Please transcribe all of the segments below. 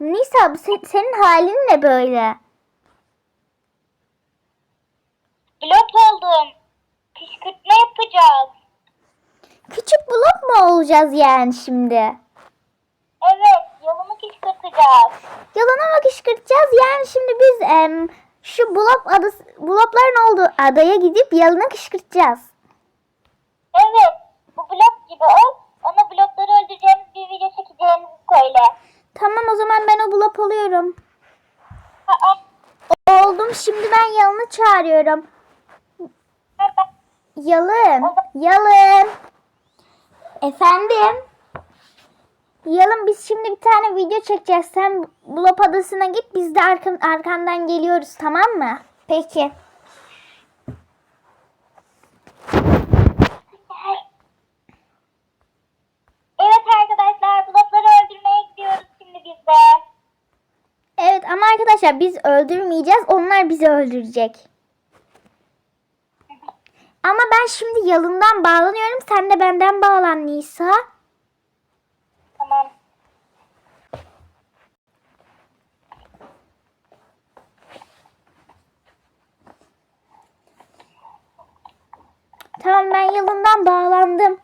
Nisa bu se- senin halin ne böyle? Blok oldum. Kışkırtma yapacağız. Küçük blok mu olacağız yani şimdi? Evet, yolumu kışkırtacağız. Yalan mı kışkırtacağız? Yani şimdi biz em, şu blok adası, blokların olduğu adaya gidip yalını kışkırtacağız. Evet, bu blok gibi ol. Ona blokları öldüreceğimiz bir video çekeceğimizi söyle. Tamam o zaman ben o blok alıyorum. Oldum şimdi ben yalını çağırıyorum. Yalın, yalın. Efendim? Yalın biz şimdi bir tane video çekeceğiz. Sen blok adasına git biz de arkan, arkandan geliyoruz tamam mı? Peki. Evet arkadaşlar, blokları öldürmeye gidiyoruz şimdi biz de. Evet ama arkadaşlar biz öldürmeyeceğiz. Onlar bizi öldürecek. Ama ben şimdi yalından bağlanıyorum. Sen de benden bağlan Nisa. Tamam. Tamam ben yalından bağlandım.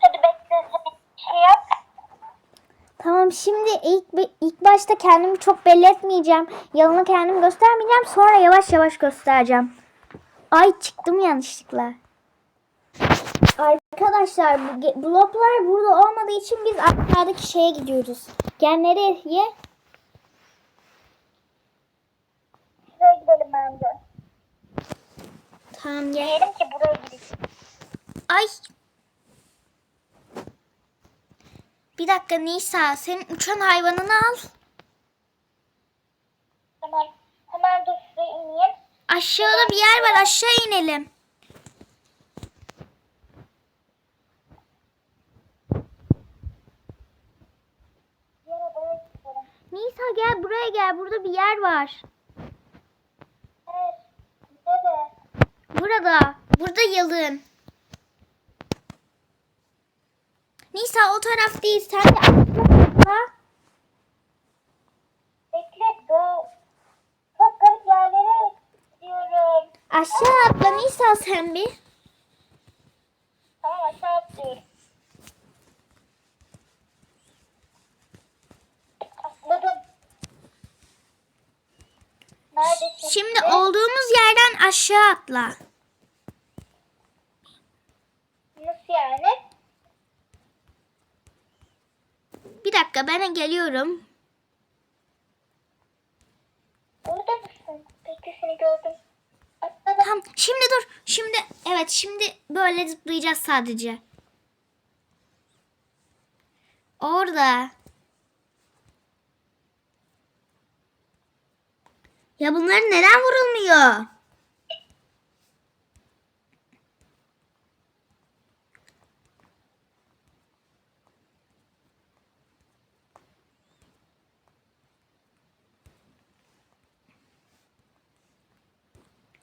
Hadi bekle, hadi şey yap. Tamam şimdi ilk ilk başta kendimi çok belli etmeyeceğim. Yalını kendim göstermeyeceğim. Sonra yavaş yavaş göstereceğim. Ay çıktım yanlışlıkla. Arkadaşlar bu bloklar burada olmadığı için biz aşağıdaki şeye gidiyoruz. Gel nereye? Şuraya gidelim bence. Tamam gel. Diyelim ki buraya gidelim. Ay. Bir dakika Nisa senin uçan hayvanını al. Tamam. Hemen dur şuraya ineyim. Aşağıda bir yer var aşağı inelim. Nisa gel buraya gel burada bir yer var. Evet. Nerede? Burada. Burada yalın. Nisa o taraf değil. Sen de atla. Bekle. Çok garip yerlere gidiyorum. Aşağı atla Nisa sen bir. Tamam aşağı atlıyorum. Atladım. Neredesin? Şimdi olduğumuz yerden aşağı atla. Nasıl yani? Bir dakika ben geliyorum. Orada mısın? Peki seni gördüm. Tamam şimdi dur. Şimdi evet şimdi böyle zıplayacağız sadece. Orada. Ya bunlar neden vurulmuyor?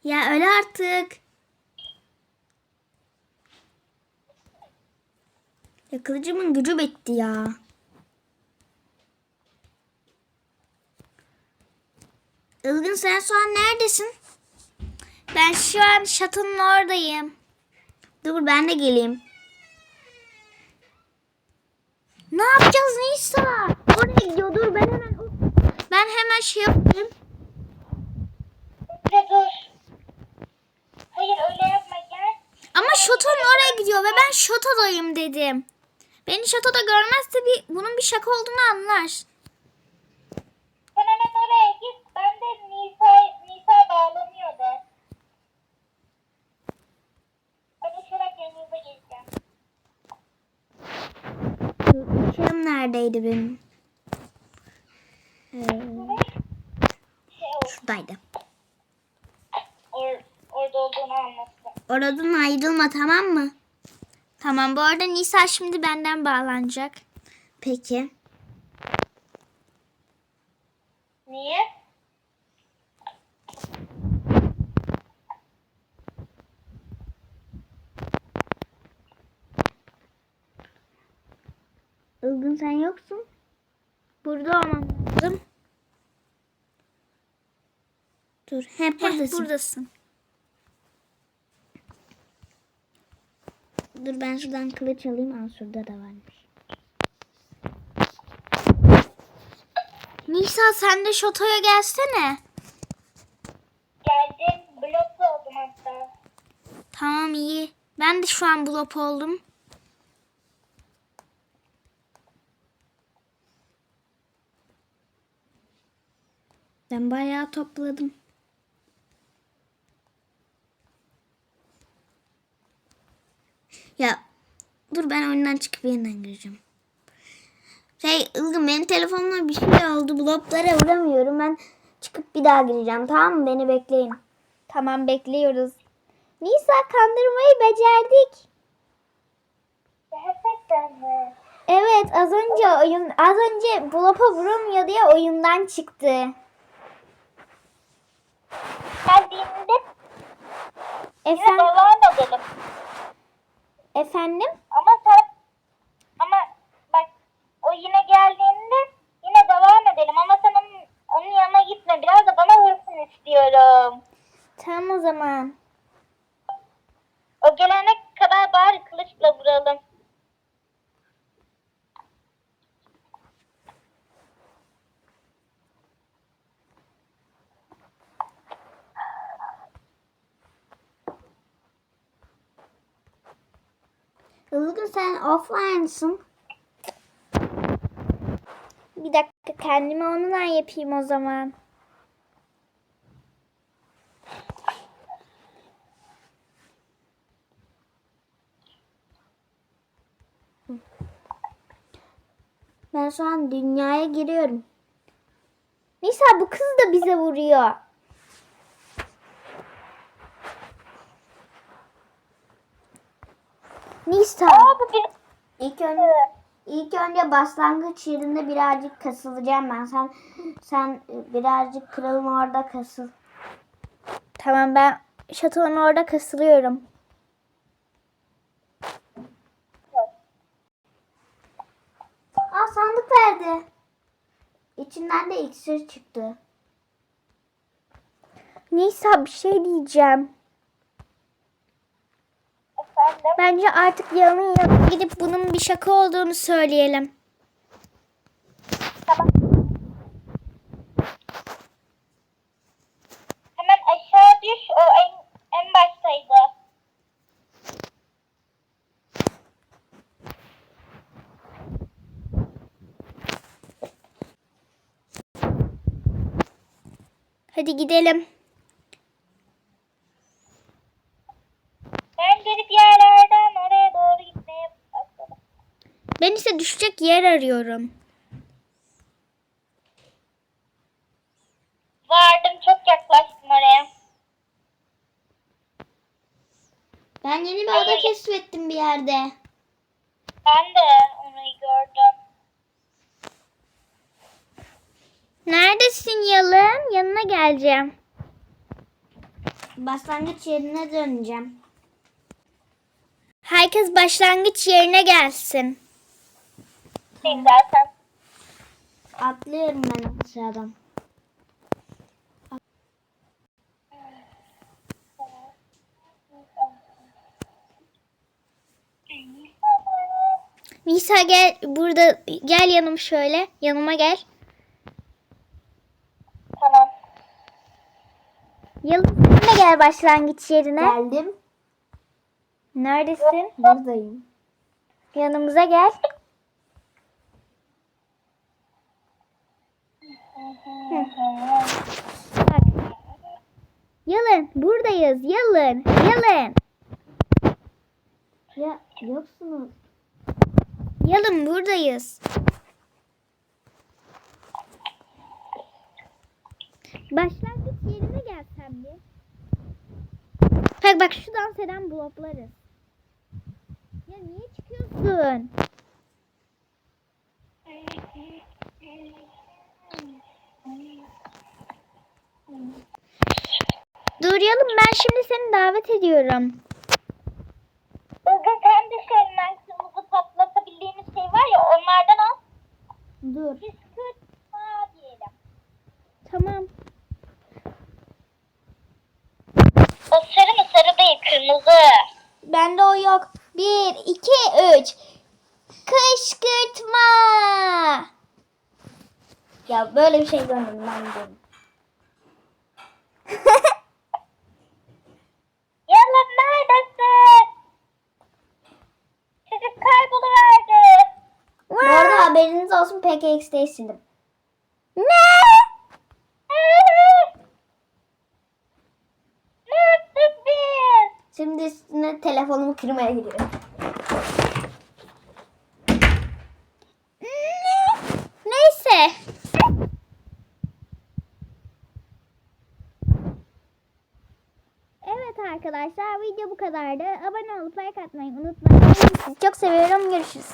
Ya öyle artık. Ya kılıcımın gücü bitti ya. Ilgın sen şu an neredesin? Ben şu an şatonun oradayım. Dur ben de geleyim. Ne yapacağız Nisa? Oraya gidiyor. Dur ben hemen ben hemen şey yapayım. Bekle dur. Hayır öyle yapma gel. Ama şaton oraya gidiyor ve ben şatodayım dedim. Beni şatoda görmezse bir, bunun bir şaka olduğunu anlar. Sen hemen oraya git. Ben de Nisa, Nisa bağlanıyor da. Ben uçarak yanınıza geleceğim. Uçağım neredeydi benim? Ee, Şey şuradaydı. or, orada olduğunu anlatsın. Oradan ayrılma tamam mı? Tamam bu arada Nisa şimdi benden bağlanacak. Peki. Niye? Ilgın sen yoksun. Burada olmam lazım. Dur. Hep buradasın. buradasın. Dur ben şuradan kılıç alayım. Aa şurada da varmış. Nisa sen de şotoya gelsene. Geldim. Blok oldum hatta. Tamam iyi. Ben de şu an blok oldum. Ben bayağı topladım. Ya dur ben oyundan çıkıp yeniden gireceğim. Şey Ilgın benim telefonuma bir şey oldu. Bloklara vuramıyorum. Ben çıkıp bir daha gireceğim. Tamam mı? Beni bekleyin. Tamam bekliyoruz. Nisa kandırmayı becerdik. Gerçekten mi? Evet az önce oyun az önce blopa vuramıyor diye oyundan çıktı. Geldiğinde yine Efendim? devam edelim. Efendim? Ama sen ama bak o yine geldiğinde yine devam edelim ama sen onun, onun yanına gitme. Biraz da bana vursun istiyorum. Tamam o zaman. Ilgın sen offline'sın. Bir dakika kendimi online yapayım o zaman. Ben şu an dünyaya giriyorum. Nisa bu kız da bize vuruyor. Nisa. Aa bu bir İlk önce ilk önce başlangıç yerinde birazcık kasılacağım ben. Sen sen birazcık kralın orada kasıl. Tamam ben şatonun orada kasılıyorum. Aa sandık verdi. İçinden de iksir çıktı. Nisa bir şey diyeceğim. Bence artık Yalın'ın yanına gidip bunun bir şaka olduğunu söyleyelim. Tamam. Hemen aşağı düş. O en, en baştaydı. Hadi gidelim. Ben ise düşecek yer arıyorum. Vardım çok yaklaştım oraya. Ben yeni bir ada keşfettim bir yerde. Ben de onu gördüm. Neredesin Yalın? Yanına geleceğim. Başlangıç yerine döneceğim. Herkes başlangıç yerine gelsin. Değil zaten. Atlıyorum ben aşağıdan. Nisa gel burada gel yanım şöyle. Yanıma gel. Tamam. Sen de gel başlangıç yerine. Geldim. Neredesin? Buradayım. Yanımıza gel. Bak. Yalın buradayız. Yalın. Yalın. Ya yoksunuz. Yalın buradayız. Başlangıç yerine gelsen bir. Bak bak şu dans eden blokları. Ya niye çıkıyorsun? Duruyalım ben şimdi seni davet ediyorum. Ilgaz hem de şeyinden kırmızı patlatabildiğimiz şey var ya onlardan al. Dur. Biz böyle bir şey görmedim ben de. Yalan neredesin? Çocuk kayboluverdi. Bu arada haberiniz olsun PKX'de sildim. Ne? Ne yaptık biz? Şimdi üstüne telefonumu kırmaya gidiyorum. Neyse. Evet arkadaşlar video bu kadardı. Abone olup like atmayı unutmayın. Çok seviyorum. Görüşürüz.